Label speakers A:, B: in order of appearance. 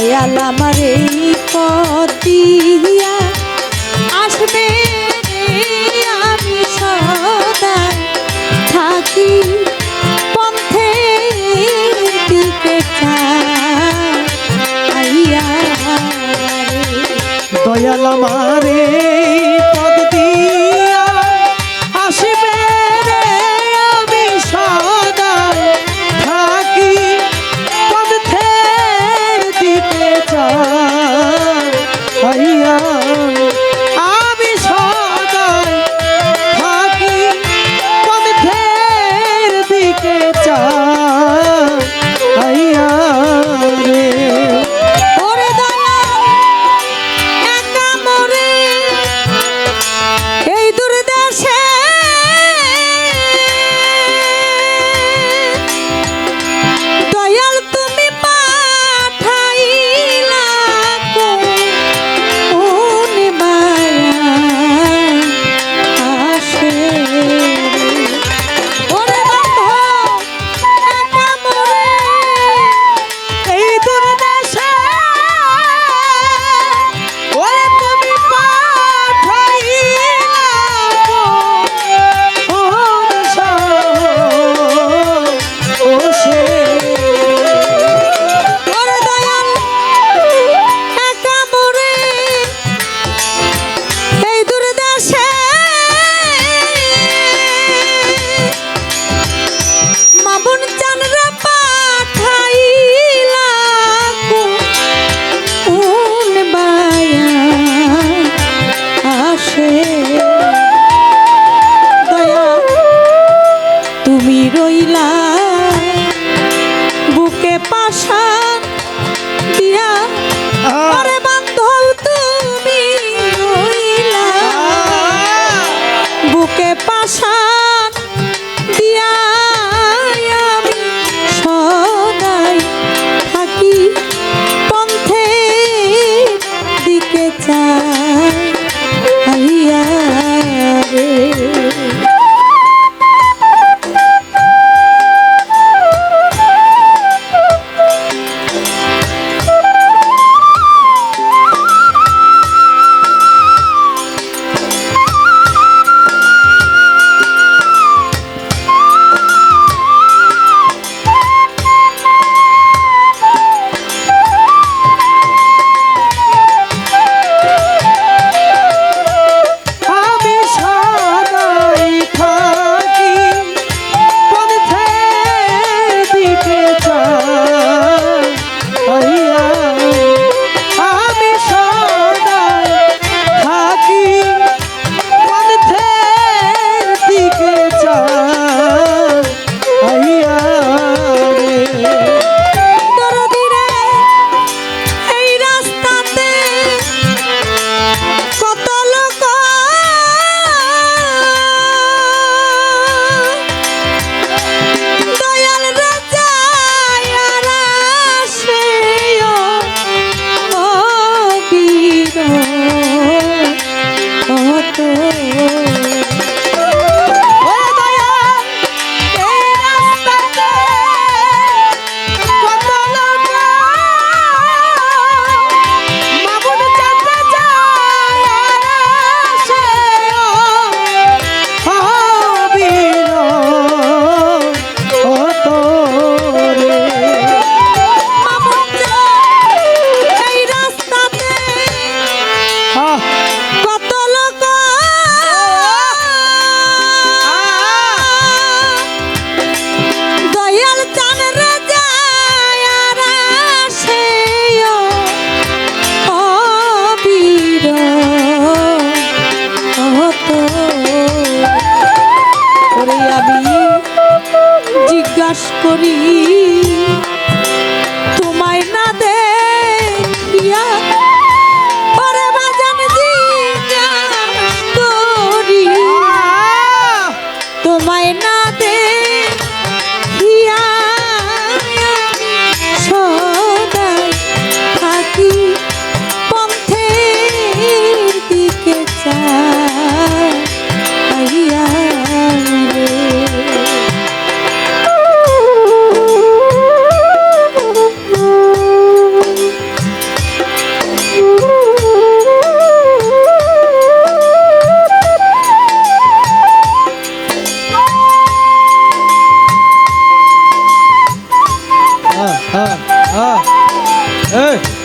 A: দয়াল আমার এই পতিয়া আসবে আমি সদা থাকি পথের দিকে।
B: দয়াল আমারে
A: করি 啊啊，哎。